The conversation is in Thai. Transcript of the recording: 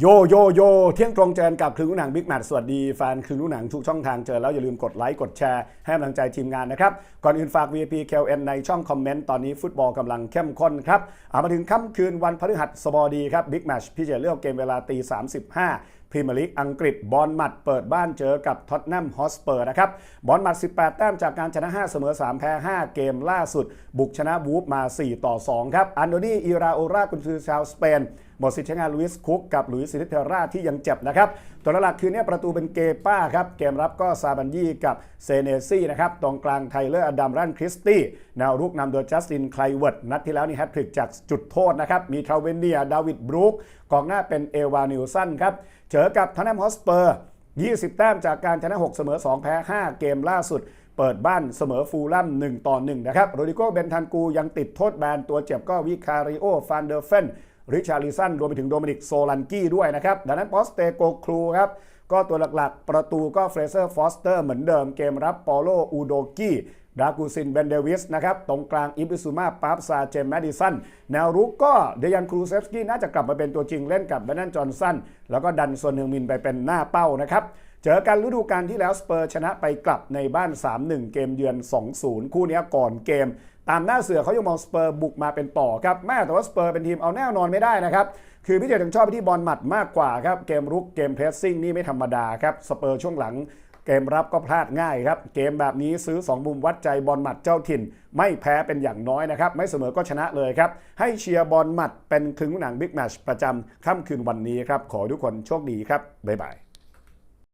โยโยโยเที่ยงตรงเจนกับคลึงลูกหนังบิ๊กแมทสวัสดีแฟนคลึงลูกหนังทุกช่องทางเจอแล้วอย่าลืมกดไลค์กดแชร์ให้กำลังใจทีมงานนะครับ ก่อนอื่นฝาก VIP KLN ในช่องคอมเมนต์ตอนนี้ฟุตบอลกำลังเข้มข้นครับเอามาถึงค่ำคืนวันพฤหัสบดีครับบิ๊กแมชพี่เจเลือกเกมเวลาตี35 รีเมียร์ลีกอังกฤษบอลมัดเปิดบ้านเจอกับท็อตแนมฮอสเปอร์นะครับบอลมัด 18 แต้มจากการชนะ 5 เสมอ 3 แพ้ 5 เกมล่าสุด บุกชนะวูฟมา 4 ต่อ 2 ครับอันโดนีอิราโอรากุนซือชาวสเปนหมดสิทธิ์ใช้งานลุยส์คุกกับลุยส์ซิลิเทราที่ยังเจ็บนะครับ ตัวหลักคือเนี่ยประตูเป็นเกป้าครับเกมรับก็ซาบันยี่กับเซเนซี่นะครับตรงกลางไทเลอร์อดัมรันคริสตี้แนวรุกนำโดยจัสตินไคลเวิร์ดนัดที่แล้วนี่แฮตทริกจากจุดโทษนะครับมีทราเวนเนียดาวิดบรูคกองหน้าเป็นเอวานิลสันครับเจอกับทอนแนมฮอสเปอร์ 20 แต้มจากการชนะ 6 เสมอ 2 แพ้ 5 เกมล่าสุดเปิดบ้านเสมอฟูลลัม1ต่อ1นะครับ โรดิโกเบนทันกูยังติดโทษแบนตัวเจ็บก็วิคาริโอฟานเดอร์เฟน ริชาริสันรวมไปถึงโดมินิกโซลันกี้ด้วยนะครับดังนั้นปอสเตโกครูครับก็ตัวหลักๆ ประตูก็เฟรเซอร์ฟอสเตอร์เหมือนเดิมเกมรับปอโลอูโดกี้ ดากูซินเบนเดวิสนะครับตรงกลางอิบิซูมาปาร์ซาเจมแมดิสันแนวรุกก็เดยันครูเซฟสกี้น่าจะกลับมาเป็นตัวจริงเล่นกับเบนนันจอห์นสันแล้วก็ดันซวนเฮงมินไปเป็นหน้าเป้านะครับเจอกันฤดูกาลที่แล้วสเปอร์ชนะไปกลับในบ้าน 3-1 เกมเยือน 2-0 คู่นี้ก่อนเกม ตามหน้าเสือเขายังมองสเปอร์บุกมาเป็นต่อครับแม่แต่ว่าสเปอร์เป็นทีมเอาแน่นอนไม่ได้นะครับคือพี่เจถึงชอบไปที่บอลหมัดมากกว่าครับ เกมรุกเกมเพรสซิ่งนี่ไม่ธรรมดาครับ สเปอร์ช่วงหลัง เกมรับก็พลาดง่ายครับ เกมแบบนี้ซื้อ 2 มุมวัดใจบอลหมัดเจ้าถิ่น ไม่แพ้เป็นอย่างน้อยนะครับ ไม่เสมอก็ชนะเลยครับ ให้เชียร์บอลหมัดเป็นคึงหนังบิ๊กแมชประจำค่ำคืนวันนี้ครับ ขอทุกคนโชคดีครับ บ๊ายบาย